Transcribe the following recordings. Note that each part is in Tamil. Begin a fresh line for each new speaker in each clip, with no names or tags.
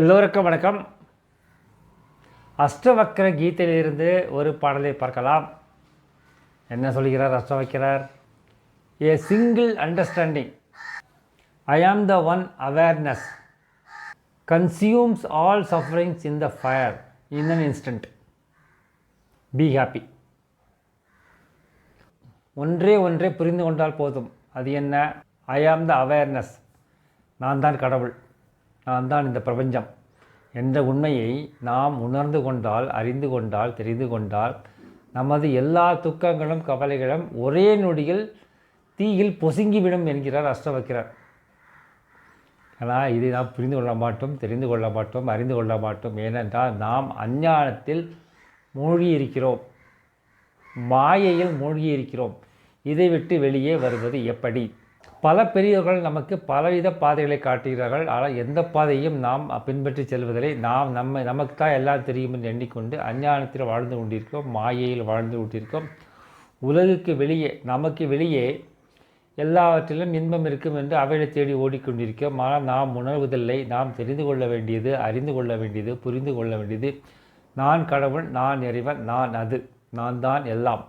எல்லோருக்கும் வணக்கம். அஷ்டவக்கர கீதையிலிருந்து ஒரு பாடலை பார்க்கலாம். என்ன சொல்கிறார் அஷ்டவக்கிரார் ஏ single understanding I am the one awareness consumes all sufferings in the fire in an instant be happy ஒன்றே ஒன்றே புரிந்து கொண்டால் போதும். அது என்ன? ஐ ஆம் த அவேர்னஸ் நான் தான் கடவுள். தான் இந்த பிரபஞ்சம். என்ற உண்மையை நாம் உணர்ந்து கொண்டால் அறிந்து கொண்டால் தெரிந்து கொண்டால் நமது எல்லா துக்கங்களும் கவலைகளும் ஒரே நொடியில் தீயில் பொசுங்கிவிடும் என்கிறார் அஷ்டவக்கிரர். ஆனால் இதை நாம் புரிந்து கொள்ள மாட்டோம் தெரிந்து கொள்ள மாட்டோம் அறிந்து கொள்ள மாட்டோம். ஏனென்றால் நாம் அஞ்ஞானத்தில் மூழ்கி இருக்கிறோம் மாயையில் மூழ்கி இருக்கிறோம் இதை விட்டு வெளியே வருவது எப்படி? பல பெரியவர்கள் நமக்கு பலவித பாதைகளை காட்டுகிறார்கள். ஆனால் எந்த பாதையும் நாம் பின்பற்றி செல்வதில்லை. நாம் நம்ம நமக்கு தான் எல்லாம் தெரியும் என்று எண்ணிக்கொண்டு அஞ்ஞானத்தில் வாழ்ந்து கொண்டிருக்கோம் மாயையில் வாழ்ந்து கொண்டிருக்கோம் உலகுக்கு வெளியே நமக்கு வெளியே எல்லாவற்றிலும் இன்பம் இருக்கும் என்று அவைகளை தேடி ஓடிக்கொண்டிருக்கிறோம். ஆனால் நாம் உணர்வதில்லை. நாம் தெரிந்து கொள்ள வேண்டியது அறிந்து கொள்ள வேண்டியது புரிந்து கொள்ள வேண்டியது. நான் கடவுள் நான் இறைவன் நான் அது நான் தான் எல்லாம்.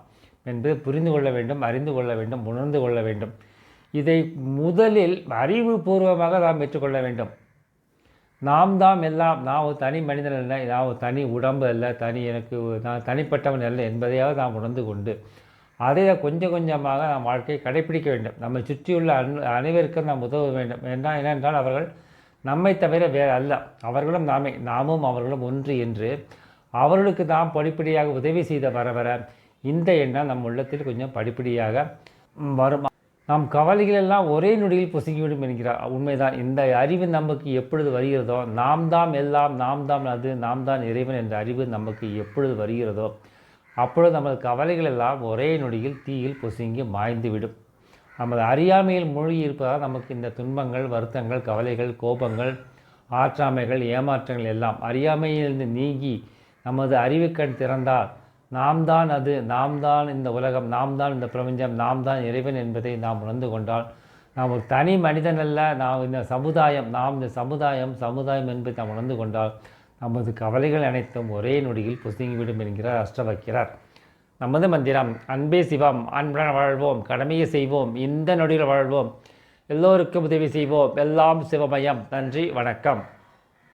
என்று புரிந்து கொள்ள வேண்டும் அறிந்து கொள்ள வேண்டும் உணர்ந்து கொள்ள வேண்டும். இதை முதலில் அறிவுபூர்வமாக நாம் ஏற்றுக்கொள்ள வேண்டும். நாம் தான் எல்லாம் நான் ஒரு தனி மனிதன் அல்ல நான் ஒரு தனி உடம்பு அல்ல தனி எனக்கு நான் தனிப்பட்டவன் அல்ல என்பதையாவது நாம் உணர்ந்து கொண்டு அதை கொஞ்சம் கொஞ்சமாக நாம் வாழ்க்கையை கடைபிடிக்க வேண்டும். நம்மை சுற்றியுள்ள அன் அனைவருக்கும் நாம் உதவ வேண்டும். என்றால் ஏனென்றால் அவர்கள் நம்மை தவிர வேறு அல்ல. அவர்களும் நாமே நாமும் அவர்களும் ஒன்று என்று அவர்களுக்கு நாம் படிப்படியாக உதவி செய்த வர வர இந்த எண்ணம் நம் உள்ளத்தில் கொஞ்சம் படிப்படியாக வரும். நம் கவலைகள் எல்லாம் ஒரே நொடியில் பொசுங்கிவிடும் என்கிறார். உண்மைதான். இந்த அறிவு நமக்கு எப்பொழுது வருகிறதோ நாம் தாம் எல்லாம் நாம் தாம் அது நாம் தான் இறைவன் என்ற அறிவு நமக்கு எப்பொழுது வருகிறதோ அப்பொழுது நமது கவலைகள் எல்லாம் ஒரே நொடியில் தீயில் பொசுங்கி மாய்ந்துவிடும். நமது அறியாமையில் மூழ்கி இருப்பதால் நமக்கு இந்த துன்பங்கள் வருத்தங்கள் கவலைகள் கோபங்கள் ஆற்றாமைகள் ஏமாற்றங்கள் எல்லாம் அறியாமையிலிருந்து நீங்கி நமது அறிவுக்கண் திறந்தால் நாம் தான் அது நாம் தான் இந்த உலகம் நாம் தான் இந்த பிரபஞ்சம் நாம் தான் இறைவன் என்பதை நாம் உணர்ந்து கொண்டால் நாம் ஒரு தனி மனிதன் அல்ல நாம் இந்த சமுதாயம் நாம் இந்த சமுதாயம் சமுதாயம் என்பதை நாம் உணர்ந்து கொண்டால் நமது கவலைகள் அனைத்தும் ஒரே நொடியில் புசுங்கிவிடும் என்கிறார் அஷ்டவக்கிறார் நமது மந்திரம் அன்பே சிவம் அன்புடன் வாழ்வோம் கடமையை செய்வோம் இந்த நொடியில் வாழ்வோம் எல்லோருக்கும் உதவி செய்வோம் எல்லாம் சிவமயம். நன்றி வணக்கம்.